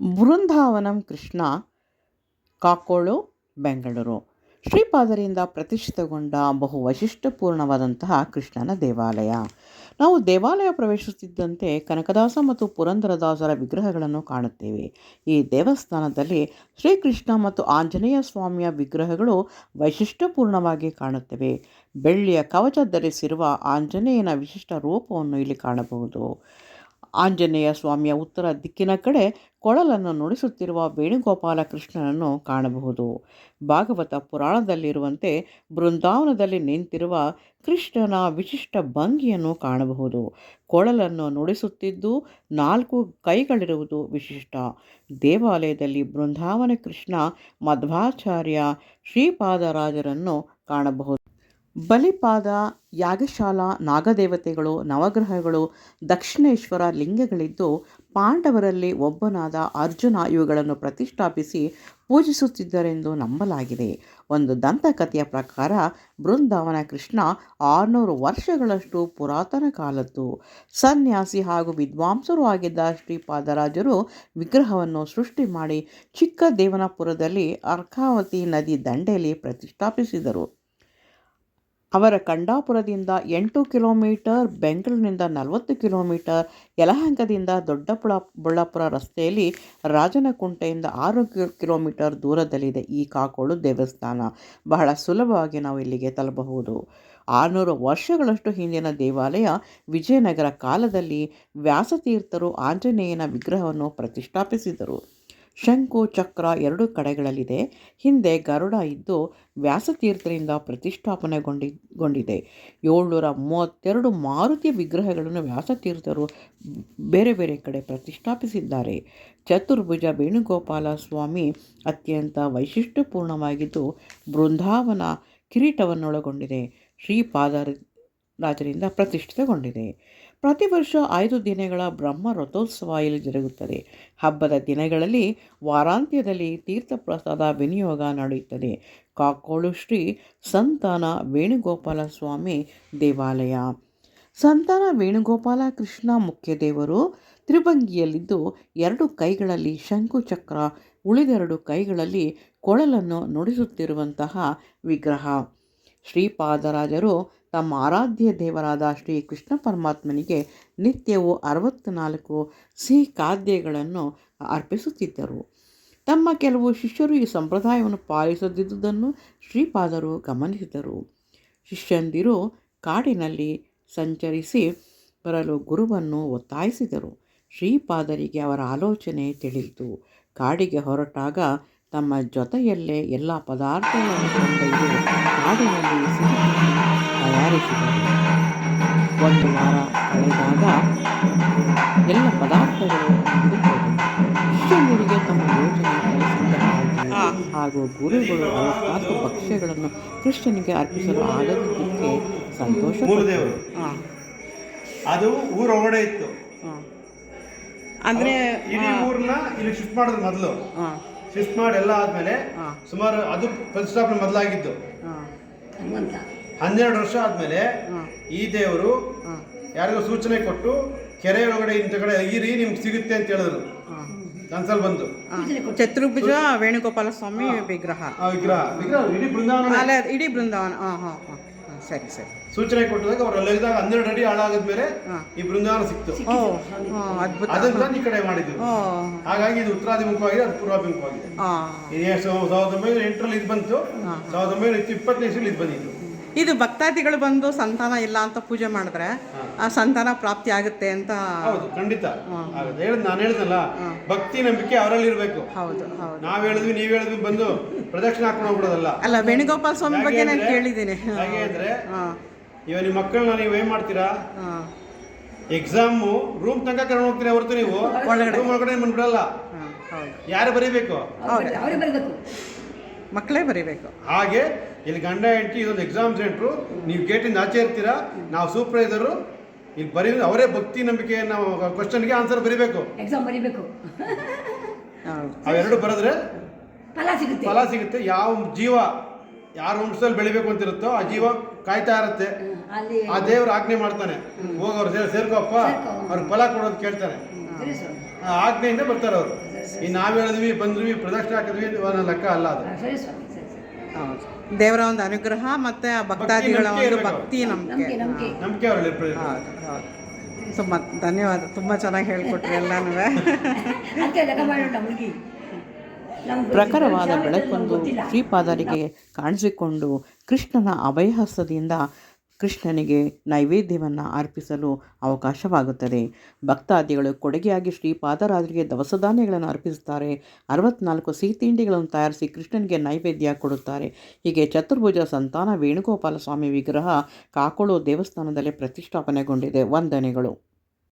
ಬೃಂದಾವನಂ ಕೃಷ್ಣ, ಕಾಕೋಳು, ಬೆಂಗಳೂರು. ಶ್ರೀಪಾದರಿಂದ ಪ್ರತಿಷ್ಠಿತಗೊಂಡ ಬಹು ವೈಶಿಷ್ಟ್ಯಪೂರ್ಣವಾದಂತಹ ಕೃಷ್ಣನ ದೇವಾಲಯ. ನಾವು ದೇವಾಲಯ ಪ್ರವೇಶಿಸುತ್ತಿದ್ದಂತೆ ಕನಕದಾಸ ಮತ್ತು ಪುರಂದರದಾಸರ ವಿಗ್ರಹಗಳನ್ನು ಕಾಣುತ್ತೇವೆ. ಈ ದೇವಸ್ಥಾನದಲ್ಲಿ ಶ್ರೀಕೃಷ್ಣ ಮತ್ತು ಆಂಜನೇಯ ಸ್ವಾಮಿಯ ವಿಗ್ರಹಗಳು ವೈಶಿಷ್ಟ್ಯಪೂರ್ಣವಾಗಿ ಕಾಣುತ್ತವೆ. ಬೆಳ್ಳಿಯ ಕವಚ ಧರಿಸಿರುವ ಆಂಜನೇಯನ ವಿಶಿಷ್ಟ ರೂಪವನ್ನು ಇಲ್ಲಿ ಕಾಣಬಹುದು. ಆಂಜನೇಯ ಸ್ವಾಮಿಯ ಉತ್ತರ ದಿಕ್ಕಿನ ಕಡೆ ಕೊಳಲನ್ನು ನುಡಿಸುತ್ತಿರುವ ವೇಣುಗೋಪಾಲ ಕೃಷ್ಣನನ್ನು ಕಾಣಬಹುದು. ಭಾಗವತ ಪುರಾಣದಲ್ಲಿರುವಂತೆ ಬೃಂದಾವನದಲ್ಲಿ ನಿಂತಿರುವ ಕೃಷ್ಣನ ವಿಶಿಷ್ಟ ಭಂಗಿಯನ್ನು ಕಾಣಬಹುದು. ಕೊಳಲನ್ನು ನುಡಿಸುತ್ತಿದ್ದು ನಾಲ್ಕು ಕೈಗಳಿರುವುದು ವಿಶಿಷ್ಟ. ದೇವಾಲಯದಲ್ಲಿ ಬೃಂದಾವನ ಕೃಷ್ಣ ಮಧ್ವಾಚಾರ್ಯ ಶ್ರೀಪಾದರಾಜರನ್ನು ಕಾಣಬಹುದು. ಬಲಿಪಾದ ಯಾಗಶಾಲ ನಾಗದೇವತೆಗಳು, ನವಗ್ರಹಗಳು, ದಕ್ಷಿಣೇಶ್ವರ ಲಿಂಗಗಳಿದ್ದು ಪಾಂಡವರಲ್ಲಿ ಒಬ್ಬನಾದ ಅರ್ಜುನ ಇವುಗಳನ್ನು ಪ್ರತಿಷ್ಠಾಪಿಸಿ ಪೂಜಿಸುತ್ತಿದ್ದರೆಂದು ನಂಬಲಾಗಿದೆ. ಒಂದು ದಂತಕಥೆಯ ಪ್ರಕಾರ ಬೃಂದಾವನ ಕೃಷ್ಣ ಆರುನೂರು ವರ್ಷಗಳಷ್ಟು ಪುರಾತನ ಕಾಲದ್ದು. ಸನ್ಯಾಸಿ ಹಾಗೂ ವಿದ್ವಾಂಸರು ಆಗಿದ್ದ ಶ್ರೀಪಾದರಾಜರು ವಿಗ್ರಹವನ್ನು ಸೃಷ್ಟಿ ಮಾಡಿ ಚಿಕ್ಕ ದೇವನಪುರದಲ್ಲಿ ಅರ್ಕಾವತಿ ನದಿ ದಂಡೆಯಲ್ಲಿ ಪ್ರತಿಷ್ಠಾಪಿಸಿದರು. ಅವರ ಕಂಡಾಪುರದಿಂದ ಎಂಟು ಕಿಲೋಮೀಟರ್, ಬೆಂಗಳೂರಿನಿಂದ ನಲವತ್ತು ಕಿಲೋಮೀಟರ್, ಯಲಹಂಕದಿಂದ ದೊಡ್ಡಪುಳ ಬಳ್ಳಾಪುರ ರಸ್ತೆಯಲ್ಲಿ ರಾಜನಕುಂಟೆಯಿಂದ ಆರು ಕಿಲೋಮೀಟರ್ ದೂರದಲ್ಲಿದೆ ಈ ಕಾಕೋಳು ದೇವಸ್ಥಾನ. ಬಹಳ ಸುಲಭವಾಗಿ ನಾವು ಇಲ್ಲಿಗೆ ತಲುಪಬಹುದು. ಆರುನೂರು ವರ್ಷಗಳಷ್ಟು ಹಿಂದಿನ ದೇವಾಲಯ ವಿಜಯನಗರ ಕಾಲದಲ್ಲಿ ವ್ಯಾಸತೀರ್ಥರು ಆಂಜನೇಯನ ವಿಗ್ರಹವನ್ನು ಪ್ರತಿಷ್ಠಾಪಿಸಿದರು. ಶಂಕು ಚಕ್ರ ಎರಡು ಕಡೆಗಳಲ್ಲಿದೆ. ಹಿಂದೆ ಗರುಡ ಇದ್ದು ವ್ಯಾಸತೀರ್ಥರಿಂದ ಪ್ರತಿಷ್ಠಾಪನೆಗೊಂಡಿಗೊಂಡಿದೆ. ಏಳ್ನೂರ ಮೂವತ್ತೆರಡು ಮಾರುತಿ ವಿಗ್ರಹಗಳನ್ನು ವ್ಯಾಸತೀರ್ಥರು ಬೇರೆ ಬೇರೆ ಕಡೆ ಪ್ರತಿಷ್ಠಾಪಿಸಿದ್ದಾರೆ. ಚತುರ್ಭುಜ ವೇಣುಗೋಪಾಲ ಸ್ವಾಮಿ ಅತ್ಯಂತ ವೈಶಿಷ್ಟ್ಯಪೂರ್ಣವಾಗಿದ್ದು ಬೃಂದಾವನ ಕಿರೀಟವನ್ನೊಳಗೊಂಡಿದೆ. ಶ್ರೀಪಾದ ರಾಜರಿಂದ ಪ್ರತಿಷ್ಠಿತಗೊಂಡಿದೆ. ಪ್ರತಿ ವರ್ಷ ಐದು ದಿನಗಳ ಬ್ರಹ್ಮ ರಥೋತ್ಸವ ಇಲ್ಲಿ ಜರುಗುತ್ತದೆ ಹಬ್ಬದ ದಿನಗಳಲ್ಲಿ ವಾರಾಂತ್ಯದಲ್ಲಿ ತೀರ್ಥಪ್ರಸಾದ ವಿನಿಯೋಗ ನಡೆಯುತ್ತದೆ. ಕಾಕೋಳು ಶ್ರೀ ಸಂತಾನ ವೇಣುಗೋಪಾಲ ಸ್ವಾಮಿ ದೇವಾಲಯ. ಸಂತಾನ ವೇಣುಗೋಪಾಲ ಕೃಷ್ಣ ಮುಖ್ಯ ದೇವರು. ತ್ರಿಭಂಗಿಯಲ್ಲಿದ್ದು ಎರಡು ಕೈಗಳಲ್ಲಿ ಶಂಕುಚಕ್ರ ಉಳಿದೆರಡು ಕೈಗಳಲ್ಲಿ ಕೊಳಲನ್ನು ನುಡಿಸುತ್ತಿರುವಂತಹ ವಿಗ್ರಹ. ಶ್ರೀಪಾದರಾಜರು ತಮ್ಮ ಆರಾಧ್ಯ ದೇವರಾದ ಶ್ರೀ ಕೃಷ್ಣ ಪರಮಾತ್ಮನಿಗೆ ನಿತ್ಯವೂ ಅರವತ್ತ್ನಾಲ್ಕು ಸಿಹಿ ಖಾದ್ಯಗಳನ್ನು ಅರ್ಪಿಸುತ್ತಿದ್ದರು. ತಮ್ಮ ಕೆಲವು ಶಿಷ್ಯರು ಈ ಸಂಪ್ರದಾಯವನ್ನು ಪಾಲಿಸದಿದ್ದುದನ್ನು ಶ್ರೀಪಾದರು ಗಮನಿಸಿದರು. ಶಿಷ್ಯಂದಿರು ಕಾಡಿನಲ್ಲಿ ಸಂಚರಿಸಿ ಬರಲು ಗುರುವನ್ನು ಒತ್ತಾಯಿಸಿದರು. ಶ್ರೀಪಾದರಿಗೆ ಅವರ ಆಲೋಚನೆ ತಿಳಿಯಿತು. ಕಾಡಿಗೆ ಹೊರಟಾಗ ತಮ್ಮ ಜೊತೆಯಲ್ಲೇ ಎಲ್ಲ ಪದಾರ್ಥಗಳನ್ನು ಕೊಂಡೊಯ್ದು ಕಾಡಿನಲ್ಲಿ ತಯಾರಿಸಿದರು. ಒಂದು ವಾರ ಕಳೆದಾಗ ಎಲ್ಲ ಪದಾರ್ಥಗಳು ಶಿಷ್ಯನಿಗೆ ತಮ್ಮ ಯೋಜನೆ ಹಾಗೂ ಗುರುಗಳು ಹಲವಾರು ಭಕ್ಷ್ಯಗಳನ್ನು ಕೃಷ್ಣನಿಗೆ ಅರ್ಪಿಸಲು ಆಗದಿದ್ದಕ್ಕೆ ಸಂತೋಷ ಅದು ಊರ ಒಳಗಡೆ ಇತ್ತು. ಅಂದ್ರೆ ಇಡೀ ಊರ್ನ ಇಲ್ಲಿ ಶಿಫ್ಟ್ ಮಾಡಿದ್ರು ಮೊದಲು. ಶಿಫ್ಟ್ ಮಾಡಿ ಎಲ್ಲ ಆದ್ಮೇಲೆ ಹಾಂ. ಸುಮಾರು ಅದು ಪ್ರತಿಷ್ಠಾಪನೆ ಮೊದಲಾಗಿದ್ದು. ಹಾಂ. ಹನ್ನೆರಡು ವರ್ಷ ಆದ್ಮೇಲೆ ಈ ದೇವರು ಯಾರಿಗೂ ಯಾರಿಗೋ ಸೂಚನೆ ಕೊಟ್ಟು ಕೆರೆ ಒಳಗಡೆ ಇಂಥ ಕಡೆ ಅಗಿರಿ ನಿಮ್ಗೆ ಸಿಗುತ್ತೆ ಅಂತ ಹೇಳಿದ್ರು. ಹಾಂ. ಕನ್ಸಲ್ ಬಂದು. ಚತುರ್ಭುಜ ವೇಣುಗೋಪಾಲ ಸ್ವಾಮಿ ವಿಗ್ರಹ. ವಿಗ್ರಹ. ವಿಗ್ರಹ ಇಡೀ ಬೃಂದಾವನ ಇಡೀ ಬೃಂದಾವನ. ಹಾಂ ಹಾಂ ಹಾಂ. ಸರಿ ಸರಿ. ಸೂಚನೆ ಕೊಟ್ಟದಾಗ ಅವ್ರು ಅಲ್ಲಿದ್ದಾಗ ಹನ್ನೆರಡು ಅಡಿ ಹಾಳಾಗದ ಮೇಲೆ ಈ ಬೃಂದಾವನ ಸಿಕ್ತು. ಅದ್ಭುತ. ಅದನ್ನ ಈ ಕಡೆ ಮಾಡಿದ್ರು ಹಾಗಾಗಿ ಇದು ಉತ್ತರಾಭಿಮುಖವಾಗಿದೆ ಅದು ಪೂರ್ವಾಭಿಮುಖವಾಗಿದೆ. ಸಾವಿರದ ಒಂಬೈನೂರ ಎಂಟರಲ್ಲಿ ಇದು ಬಂತು. ಸಾವಿರದ ಒಂಬೈನೂರ ಇಪ್ಪತ್ತನೇ ಇಸ್ವಿಲಿ ಇದು ಬಂದಿತ್ತು. ಇದು ಭಕ್ತಾದಿಗಳು ಬಂದು ಸಂತಾನ ಇಲ್ಲ ಅಂತ ಪೂಜೆ ಮಾಡಿದ್ರೆ ಆ ಸಂತಾನ ಪ್ರಾಪ್ತಿ ಆಗುತ್ತೆ ಅಂತ ಹೌದು ಖಂಡಿತ ಆಗುತ್ತೆ. ಹೇಳಿದ್ ನಾನು ಹೇಳಿದ್ನಲ್ಲ ಭಕ್ತಿ ನಂಬಿಕೆ ಅವರಲ್ಲಿ ಇರಬೇಕು. ಹೌದು ಹೌದು. ನಾವ್ ಹೇಳಿದ್ವಿ ನೀವ್ ಹೇಳಿದ್ವಿ ಬಂದು ಪ್ರದಕ್ಷಿಣೆ ಹಾಕೊಂಡು ಹೋಗ್ಬಿಡೋದಲ್ಲ. ಅಲ್ಲ ವೇಣುಗೋಪಾಲ ಸ್ವಾಮಿ ಬಗ್ಗೆ ನಾನು ಕೇಳಿದ್ದೀನಿ. ಹಾಗೆ ಅಂದ್ರೆ ಹಾಂ. ಇವಾಗ ನಿಮ್ಮ ಮಕ್ಕಳನ್ನ ನೀವು ಏನ್ ಮಾಡ್ತೀರಾ? ಎಕ್ಸಾಮ್ ಎಕ್ಸಾಮು ರೂಮ್ ತನಕ ಕರ್ಕೊಂಡು ಹೋಗ್ತೀರಾ ಹೊರತು ನೀವು? ಒಳಗಡೆ. ರೂಮ್ ಒಳಗಡೆ ಬಂದ್ಬಿಡಲ್ಲ? ಹಾಂ ಹೌದು. ಯಾರು ಬರೀಬೇಕು? ಹೌದು ಮಕ್ಕಳೇ ಬರೀಬೇಕು. ಹಾಗೆ ಇಲ್ಲಿ ಗಂಡ ಹೆಂಡತಿ ಇದೊಂದು ಎಕ್ಸಾಮ್ ಸೆಂಟ್ರು ನೀವು ಗೇಟಿಂದ ಆಚೆ ಇರ್ತೀರಾ? ನಾವು ಸೂಪರ್ವೈಸರು ಇಲ್ಲಿ ಬರೀ ಅವರೇ ಭಕ್ತಿ ನಂಬಿಕೆ ನಾವು ಕ್ವಶನ್ಗೆ ಆನ್ಸರ್ ಬರೀಬೇಕು. ಎಕ್ಸಾಮ್ ಬರೀಬೇಕು. ಅವೆರಡು ಬರೆದ್ರೆ ಫಲ ಸಿಗುತ್ತೆ. ಫಲ ಸಿಗುತ್ತೆ. ಯಾವ ಜೀವ ಯಾರ ವಂಶದಲ್ಲಿ ಬೆಳಿಬೇಕು ಅಂತಿರುತ್ತೋ ಆ ಜೀವ ಕಾಯ್ತಾ ಇರುತ್ತೆ. ಅಲ್ಲಿ ಆ ದೇವ್ರು ಆಜ್ಞೆ ಮಾಡ್ತಾನೆ. ಹೋಗಿ ಅವ್ರು ಸೇರ್ ಸೇರ್ಕೋಪ್ಪ ಅವ್ರ ಅವ್ರಿಗೆ ಫಲ ಕೊಡೋದು ಕೇಳ್ತಾನೆ. ತಿಳಿಸು ಆ ಆಜ್ಞೆಯಿಂದ ಬರ್ತಾರೆ ಅವರು. ಈ ನಾವು ಹೇಳಿದ್ವಿ ಬಂದ್ವಿ ಪ್ರದಕ್ಷಿಣೆ ಹಾಕಿದ್ವಿ ಅನ್ನೋ ಲೆಕ್ಕ ಅಲ್ಲ ಅದು. ಹಾ, ದೇವರ ಒಂದು ಅನುಗ್ರಹ ಮತ್ತು ಆ ಭಕ್ತಾದಿಗಳ ಒಂದು ಭಕ್ತಿ ನಂಬಿಕೆ ಹೌದು ತುಂಬ ಧನ್ಯವಾದ. ತುಂಬ ಚೆನ್ನಾಗಿ ಹೇಳ್ಕೊಟ್ರಿ ಎಲ್ಲನೂ ಪ್ರಖರವಾದ ಬೆಳಕೊಂದು. ಶ್ರೀಪಾದರಿಗೆ ಕಾಣಿಸಿಕೊಂಡು ಕೃಷ್ಣನ ಅಭಯಹಸ್ತದಿಂದ ಕೃಷ್ಣನಿಗೆ ನೈವೇದ್ಯವನ್ನು ಅರ್ಪಿಸಲು ಅವಕಾಶವಾಗುತ್ತದೆ. ಭಕ್ತಾದಿಗಳು ಕೊಡುಗೆಯಾಗಿ ಶ್ರೀಪಾದರಾಜರಿಗೆ ದವಸ ಧಾನ್ಯಗಳನ್ನು ಅರ್ಪಿಸುತ್ತಾರೆ. ಅರವತ್ನಾಲ್ಕು ಸಿಹಿ ತಿಂಡಿಗಳನ್ನು ತಯಾರಿಸಿ ಕೃಷ್ಣನಿಗೆ ನೈವೇದ್ಯ ಕೊಡುತ್ತಾರೆ. ಹೀಗೆ ಚತುರ್ಭುಜ ಸಂತಾನ ವೇಣುಗೋಪಾಲ ಸ್ವಾಮಿ ವಿಗ್ರಹ ಕಾಕೋಳು ದೇವಸ್ಥಾನದಲ್ಲಿ ಪ್ರತಿಷ್ಠಾಪನೆಗೊಂಡಿದೆ. ವಂದನೆಗಳು.